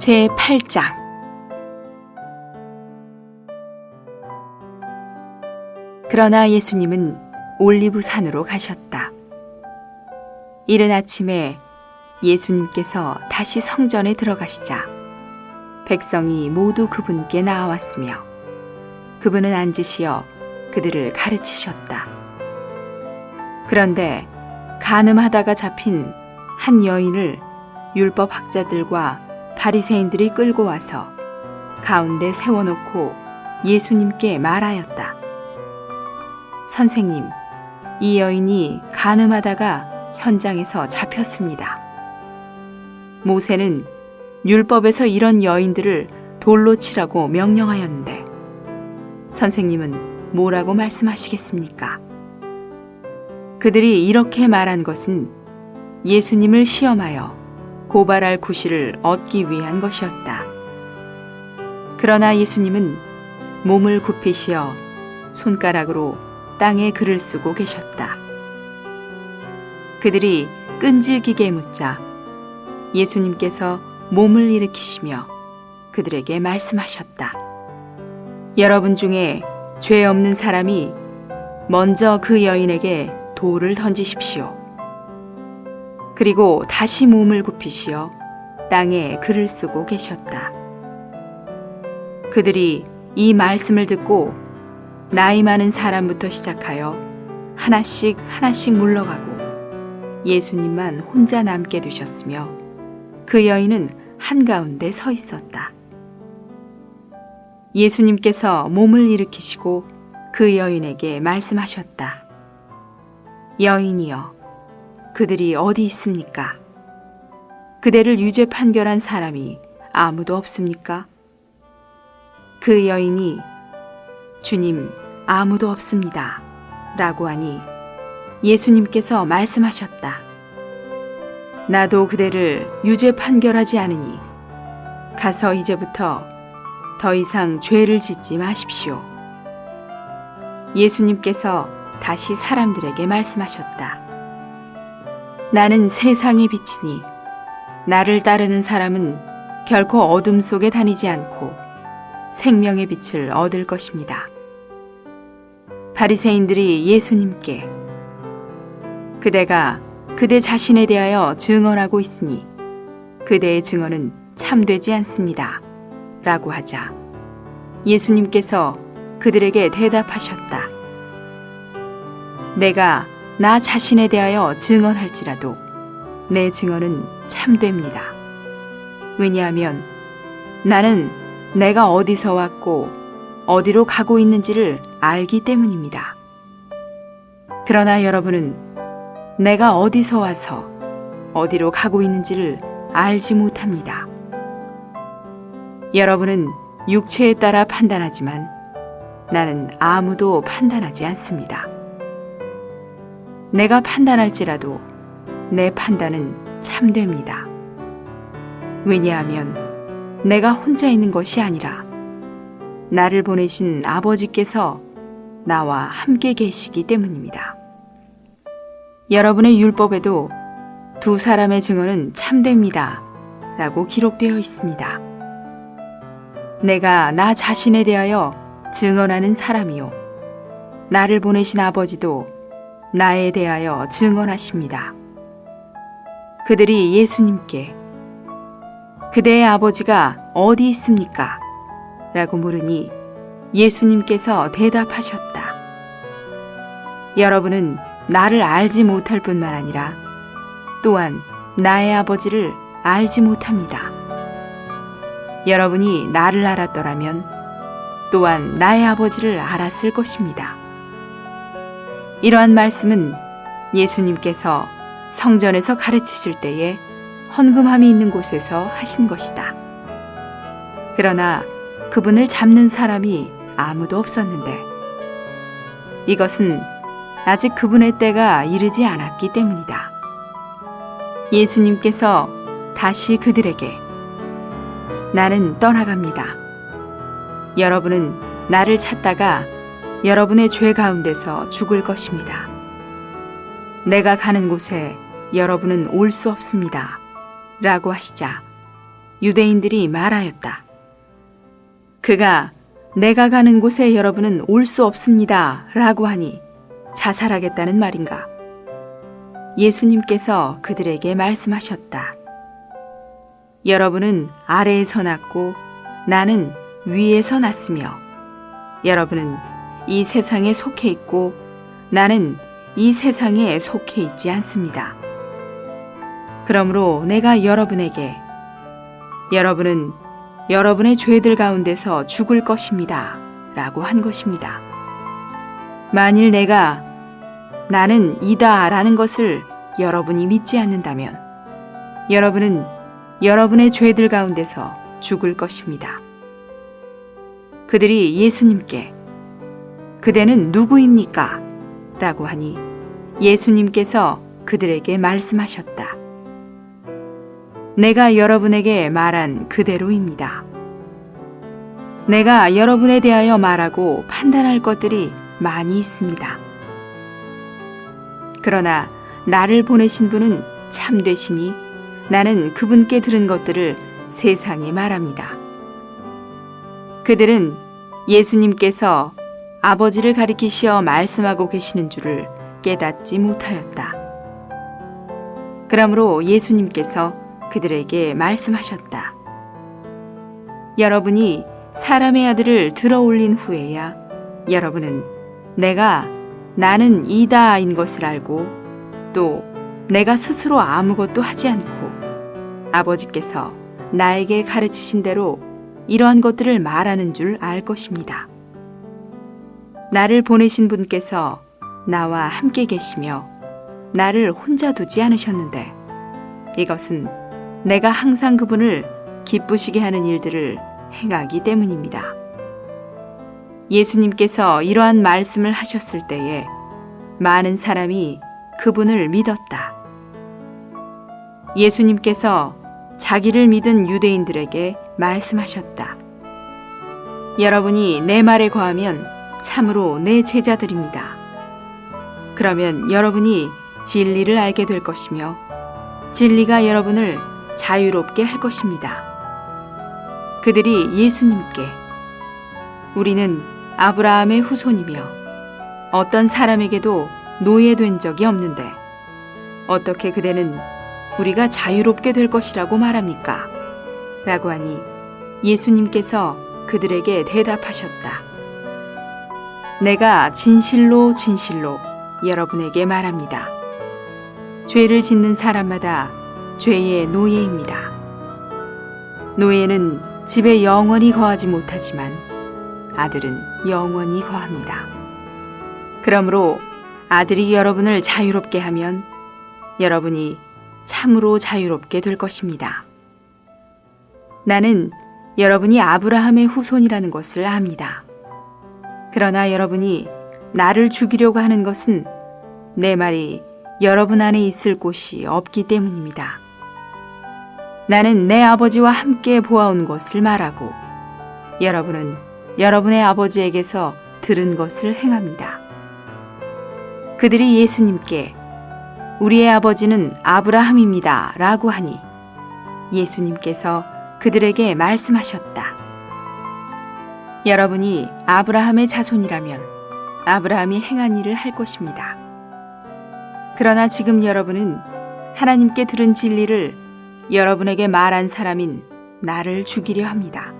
제 8장 그러나 예수님은 올리브 산으로 가셨다. 이른 아침에 예수님께서 다시 성전에 들어가시자 백성이 모두 그분께 나아왔으며 그분은 앉으시어 그들을 가르치셨다. 그런데 가늠하다가 잡힌 한 여인을 율법 학자들과 바리새인들이 끌고 와서 가운데 세워놓고 예수님께 말하였다. 선생님, 이 여인이 가늠하다가 현장에서 잡혔습니다. 모세는 율법에서 이런 여인들을 돌로 치라고 명령하였는데 선생님은 뭐라고 말씀하시겠습니까? 그들이 이렇게 말한 것은 예수님을 시험하여 고발할 구실을 얻기 위한 것이었다. 그러나 예수님은 몸을 굽히시어 손가락으로 땅에 글을 쓰고 계셨다. 그들이 끈질기게 묻자 예수님께서 몸을 일으키시며 그들에게 말씀하셨다. 여러분 중에 죄 없는 사람이 먼저 그 여인에게 돌을 던지십시오. 그리고 다시 몸을 굽히시어 땅에 글을 쓰고 계셨다. 그들이 이 말씀을 듣고 나이 많은 사람부터 시작하여 하나씩 하나씩 물러가고 예수님만 혼자 남게 두셨으며 그 여인은 한가운데 서 있었다. 예수님께서 몸을 일으키시고 그 여인에게 말씀하셨다. 여인이여, 그들이 어디 있습니까? 그대를 유죄 판결한 사람이 아무도 없습니까? 그 여인이 주님, 아무도 없습니다. 라고 하니 예수님께서 말씀하셨다. 나도 그대를 유죄 판결하지 않으니 가서 이제부터 더 이상 죄를 짓지 마십시오. 예수님께서 다시 사람들에게 말씀하셨다. 나는 세상의 빛이니 나를 따르는 사람은 결코 어둠 속에 다니지 않고 생명의 빛을 얻을 것입니다. 바리새인들이 예수님께 그대가 그대 자신에 대하여 증언하고 있으니 그대의 증언은 참되지 않습니다. 라고 하자 예수님께서 그들에게 대답하셨다. 내가 나 자신에 대하여 증언할지라도 내 증언은 참됩니다. 왜냐하면 나는 내가 어디서 왔고 어디로 가고 있는지를 알기 때문입니다. 그러나 여러분은 내가 어디서 와서 어디로 가고 있는지를 알지 못합니다. 여러분은 육체에 따라 판단하지만 나는 아무도 판단하지 않습니다. 내가 판단할지라도 내 판단은 참됩니다. 왜냐하면 내가 혼자 있는 것이 아니라 나를 보내신 아버지께서 나와 함께 계시기 때문입니다. 여러분의 율법에도 두 사람의 증언은 참됩니다. 라고 기록되어 있습니다. 내가 나 자신에 대하여 증언하는 사람이요. 나를 보내신 아버지도 나에 대하여 증언하십니다. 그들이 예수님께 그대의 아버지가 어디 있습니까? 라고 물으니 예수님께서 대답하셨다. 여러분은 나를 알지 못할 뿐만 아니라 또한 나의 아버지를 알지 못합니다. 여러분이 나를 알았더라면 또한 나의 아버지를 알았을 것입니다. 이러한 말씀은 예수님께서 성전에서 가르치실 때에 헌금함이 있는 곳에서 하신 것이다. 그러나 그분을 잡는 사람이 아무도 없었는데 이것은 아직 그분의 때가 이르지 않았기 때문이다. 예수님께서 다시 그들에게 나는 떠나갑니다. 여러분은 나를 찾다가 여러분의 죄 가운데서 죽을 것입니다. 내가 가는 곳에 여러분은 올 수 없습니다. 라고 하시자 유대인들이 말하였다. 그가 내가 가는 곳에 여러분은 올 수 없습니다. 라고 하니 자살하겠다는 말인가? 예수님께서 그들에게 말씀하셨다. 여러분은 아래에서 났고 나는 위에서 났으며 여러분은 이 세상에 속해 있고 나는 이 세상에 속해 있지 않습니다. 그러므로 내가 여러분에게 여러분은 여러분의 죄들 가운데서 죽을 것입니다. 라고 한 것입니다. 만일 내가 나는 이다 라는 것을 여러분이 믿지 않는다면 여러분은 여러분의 죄들 가운데서 죽을 것입니다. 그들이 예수님께 그대는 누구입니까? 라고 하니 예수님께서 그들에게 말씀하셨다. 내가 여러분에게 말한 그대로입니다. 내가 여러분에 대하여 말하고 판단할 것들이 많이 있습니다. 그러나 나를 보내신 분은 참되시니 나는 그분께 들은 것들을 세상에 말합니다. 그들은 예수님께서 아버지를 가리키시어 말씀하고 계시는 줄을 깨닫지 못하였다. 그러므로 예수님께서 그들에게 말씀하셨다. 여러분이 사람의 아들을 들어 올린 후에야 여러분은 내가 나는 이다인 것을 알고 또 내가 스스로 아무것도 하지 않고 아버지께서 나에게 가르치신 대로 이러한 것들을 말하는 줄 알 것입니다. 나를 보내신 분께서 나와 함께 계시며 나를 혼자 두지 않으셨는데 이것은 내가 항상 그분을 기쁘시게 하는 일들을 행하기 때문입니다. 예수님께서 이러한 말씀을 하셨을 때에 많은 사람이 그분을 믿었다. 예수님께서 자기를 믿은 유대인들에게 말씀하셨다. 여러분이 내 말에 거하면 참으로 내 제자들입니다. 그러면 여러분이 진리를 알게 될 것이며 진리가 여러분을 자유롭게 할 것입니다. 그들이 예수님께 우리는 아브라함의 후손이며 어떤 사람에게도 노예된 적이 없는데 어떻게 그대는 우리가 자유롭게 될 것이라고 말합니까? 라고 하니 예수님께서 그들에게 대답하셨다. 내가 진실로 진실로 여러분에게 말합니다. 죄를 짓는 사람마다 죄의 노예입니다. 노예는 집에 영원히 거하지 못하지만 아들은 영원히 거합니다. 그러므로 아들이 여러분을 자유롭게 하면 여러분이 참으로 자유롭게 될 것입니다. 나는 여러분이 아브라함의 후손이라는 것을 압니다. 그러나 여러분이 나를 죽이려고 하는 것은 내 말이 여러분 안에 있을 곳이 없기 때문입니다. 나는 내 아버지와 함께 보아온 것을 말하고 여러분은 여러분의 아버지에게서 들은 것을 행합니다. 그들이 예수님께 우리의 아버지는 아브라함입니다. 라고 하니 예수님께서 그들에게 말씀하셨다. 여러분이 아브라함의 자손이라면 아브라함이 행한 일을 할 것입니다. 그러나 지금 여러분은 하나님께 들은 진리를 여러분에게 말한 사람인 나를 죽이려 합니다.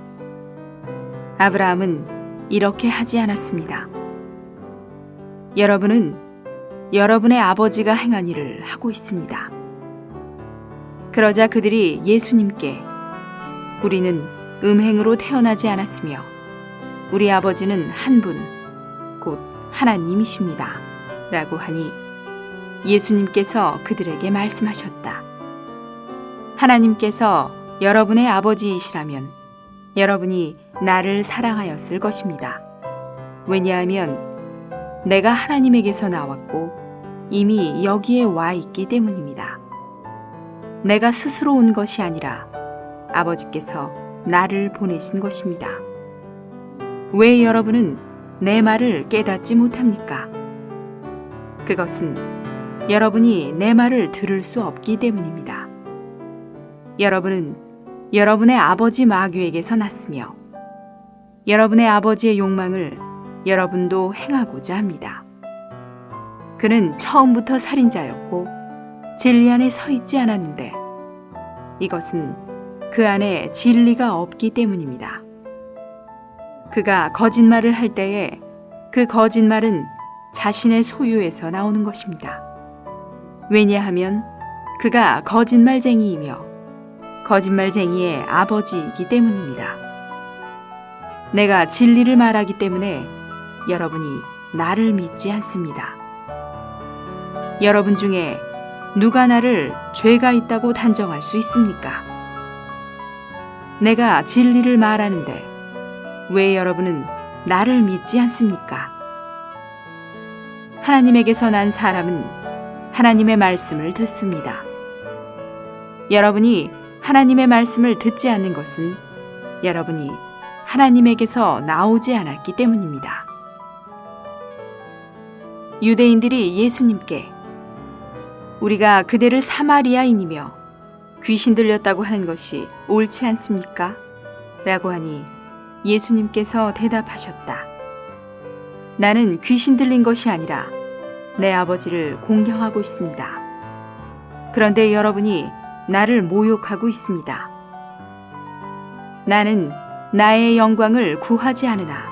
아브라함은 이렇게 하지 않았습니다. 여러분은 여러분의 아버지가 행한 일을 하고 있습니다. 그러자 그들이 예수님께 우리는 음행으로 태어나지 않았으며 우리 아버지는 한 분, 곧 하나님이십니다. 라고 하니 예수님께서 그들에게 말씀하셨다. 하나님께서 여러분의 아버지이시라면 여러분이 나를 사랑하였을 것입니다. 왜냐하면 내가 하나님에게서 나왔고 이미 여기에 와 있기 때문입니다. 내가 스스로 온 것이 아니라 아버지께서 나를 보내신 것입니다. 왜 여러분은 내 말을 깨닫지 못합니까? 그것은 여러분이 내 말을 들을 수 없기 때문입니다. 여러분은 여러분의 아버지 마귀에게서 났으며 여러분의 아버지의 욕망을 여러분도 행하고자 합니다. 그는 처음부터 살인자였고 진리 안에 서 있지 않았는데 이것은 그 안에 진리가 없기 때문입니다. 그가 거짓말을 할 때에 그 거짓말은 자신의 소유에서 나오는 것입니다. 왜냐하면 그가 거짓말쟁이이며 거짓말쟁이의 아버지이기 때문입니다. 내가 진리를 말하기 때문에 여러분이 나를 믿지 않습니다. 여러분 중에 누가 나를 죄가 있다고 단정할 수 있습니까? 내가 진리를 말하는데 왜 여러분은 나를 믿지 않습니까? 하나님에게서 난 사람은 하나님의 말씀을 듣습니다. 여러분이 하나님의 말씀을 듣지 않는 것은 여러분이 하나님에게서 나오지 않았기 때문입니다. 유대인들이 예수님께 우리가 그대를 사마리아인이며 귀신 들렸다고 하는 것이 옳지 않습니까? 라고 하니 예수님께서 대답하셨다. 나는 귀신 들린 것이 아니라 내 아버지를 공경하고 있습니다. 그런데 여러분이 나를 모욕하고 있습니다. 나는 나의 영광을 구하지 않으나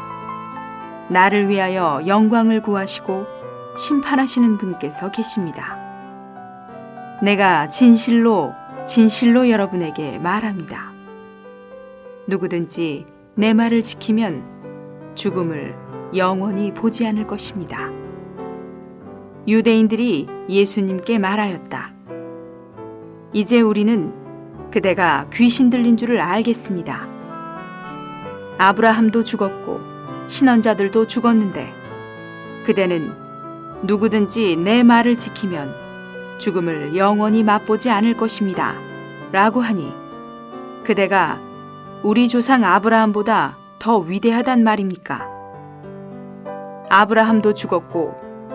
나를 위하여 영광을 구하시고 심판하시는 분께서 계십니다. 내가 진실로 진실로 여러분에게 말합니다. 누구든지 내 말을 지키면 죽음을 영원히 보지 않을 것입니다. 유대인들이 예수님께 말하였다. 이제 우리는 그대가 귀신 들린 줄을 알겠습니다. 아브라함도 죽었고 신원자들도 죽었는데 그대는 누구든지 내 말을 지키면 죽음을 영원히 맛보지 않을 것입니다. 라고 하니 그대가 우리 조상 아브라함보다 더 위대하단 말입니까? 아브라함도 죽었고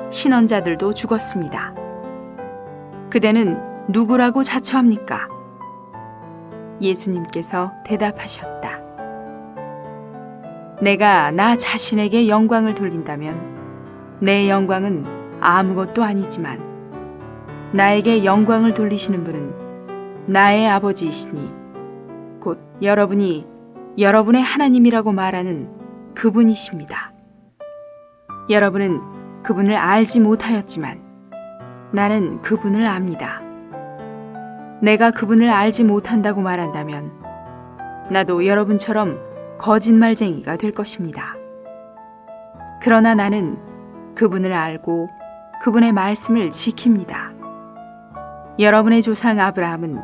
신원자들도 죽었습니다. 그대는 누구라고 자처합니까? 예수님께서 대답하셨다. 내가 나 자신에게 영광을 돌린다면 내 영광은 아무것도 아니지만 나에게 영광을 돌리시는 분은 나의 아버지이시니 곧 여러분이 여러분의 하나님이라고 말하는 그분이십니다. 여러분은 그분을 알지 못하였지만 나는 그분을 압니다. 내가 그분을 알지 못한다고 말한다면 나도 여러분처럼 거짓말쟁이가 될 것입니다. 그러나 나는 그분을 알고 그분의 말씀을 지킵니다. 여러분의 조상 아브라함은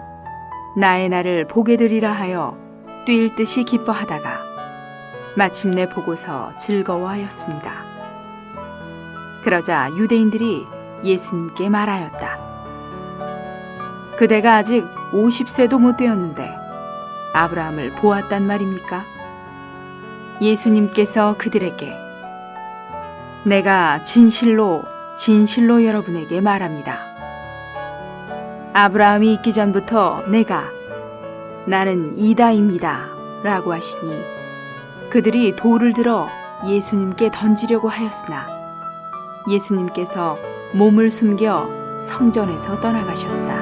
나의 날을 보게 되리라 하여 뛸 듯이 기뻐하다가 마침내 보고서 즐거워하였습니다. 그러자 유대인들이 예수님께 말하였다. 그대가 아직 50세도 못 되었는데 아브라함을 보았단 말입니까? 예수님께서 그들에게 내가 진실로 진실로 여러분에게 말합니다. 아브라함이 있기 전부터 내가 나는 이다입니다. 라고 하시니 그들이 돌을 들어 예수님께 던지려고 하였으나 예수님께서 몸을 숨겨 성전에서 떠나가셨다.